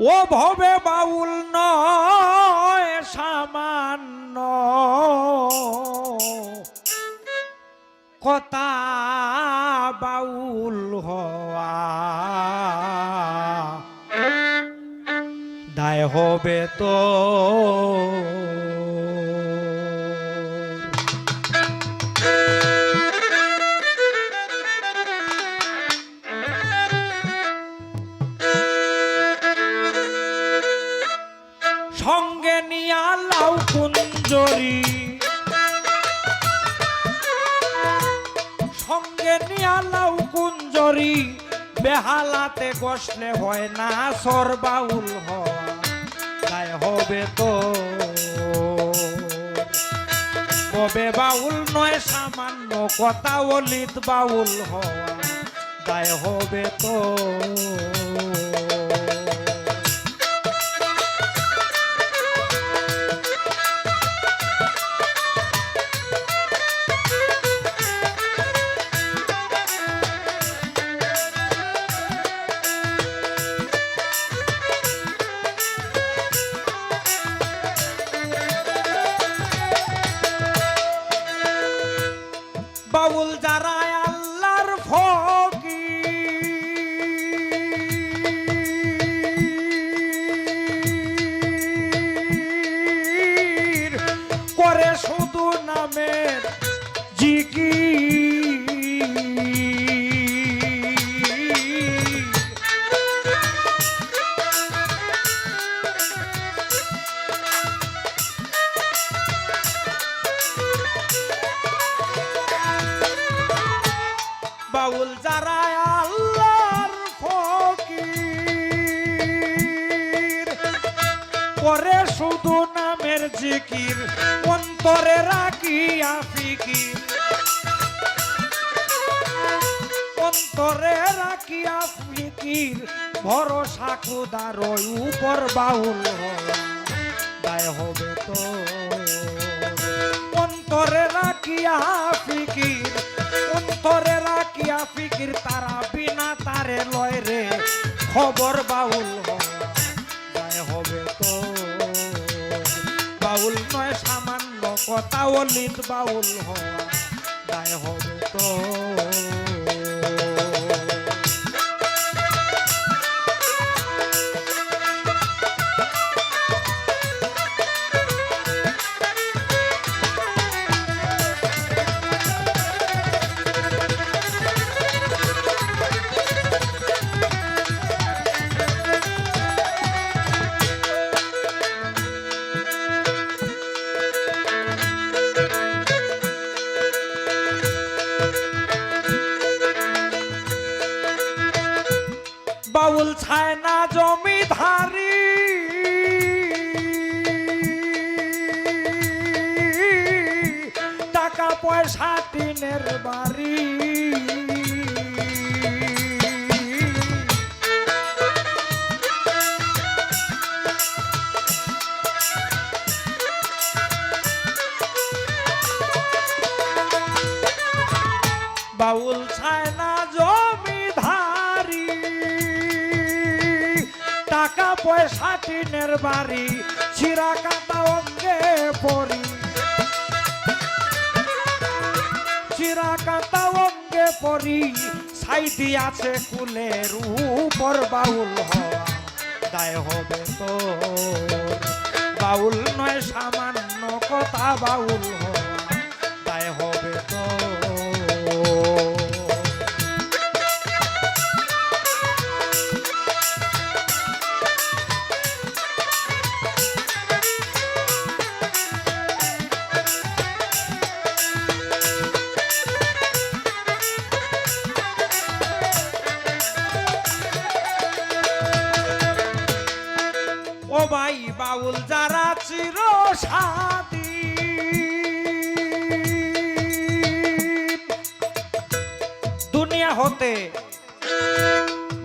ও ভবে বাউল নয় সামান্য। কথা বাউল হওয়া। দায় হবে তো কুঞ্জরি সঙ্গে নিয়া লাউ কুঞ্জরি, বেহালাতে বসলে হয় না সরবাউল তাই হবে তো। কবে বাউল নয়, সামান্য কথা অলিত বাউল হওয়া তাই হবে তো। জিকি বাউল যারা জিকির অন্তরে রাখিয়া ফিকির। অন্তরে রাখিয়া ফিকির, ভরসা খুদার উপর বাউল দায় হবে তো। অন্তরে রাখিয়া ফিকির অলিত বাউল হওয়া দায় হবে তো পয়সা টিনের বাড়ি। বাউল ছায় না জমিধারি। টাকা পয়সা টিনের বাড়ি ছিঁড়া কাটা অঙ্গে পরি পরি, সাইডি আছে কুলের উপর বাউল হওয়া দায় হবে তো বাউল নয়, সামান্য কথা বাউল হওয়া যারা চির দুনিয়া হতে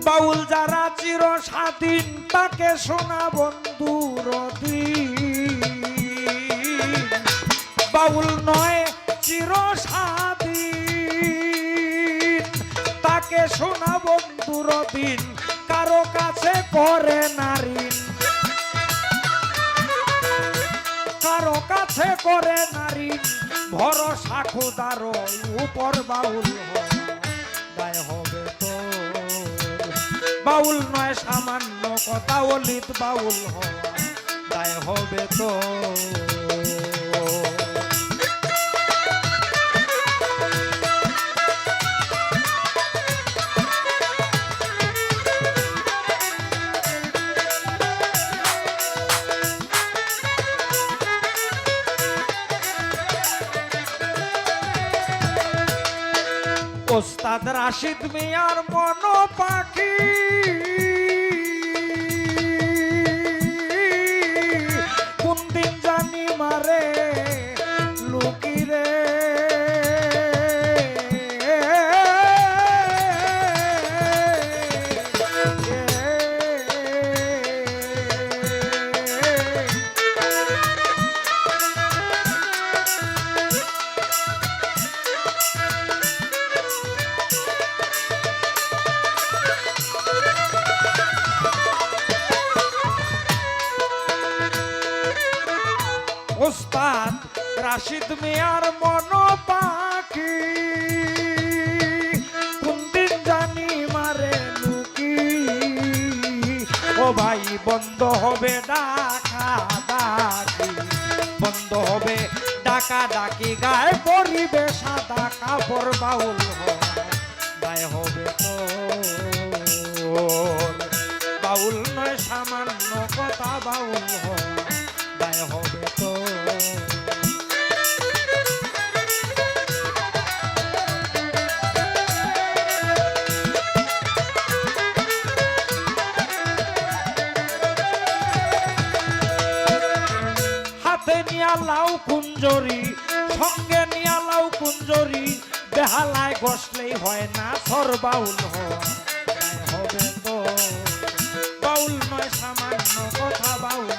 বাউল যারা চির স্বাধীন, তাকে শোনা বন্ধুর দিন বাউল নয়, চির স্বাধীন, তাকে শোনা বন্ধুর দিন কারও কাছে করে নারী কাছে করে নারী, ভরসা খুদার উপর বাউল হয় হবে তো। বাউল নয়, সামান্য কথা, অলিত বাউল হয় দায় হবে তো। ওস্তাদ রাশিদ মিয়ার মন পাখি। ওস্তাদ রাশিদ মিয়ার মন পাখি কোনদিন জানি মারে লুকি ও ভাই, বন্ধ হবে ডাকা ডাকি বন্ধ হবে ডাকা ডাকি গায়ে পরিবে সাদা কাপড় বাউল হয়। গায়ে হবে তো লাউ কুঞ্জরি, সঙ্গে নিয়া লাউ কুঞ্জরি, বেহালায় গসলেই হয় না সরবাউল হবে তো বাউল নয়, সামান্য কথা বাউল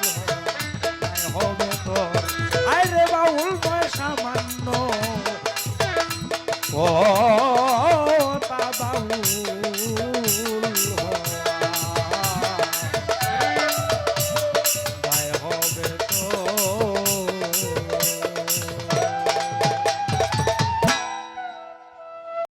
হবে তো আরে বাউল নয়, সামান্য কথা বাউল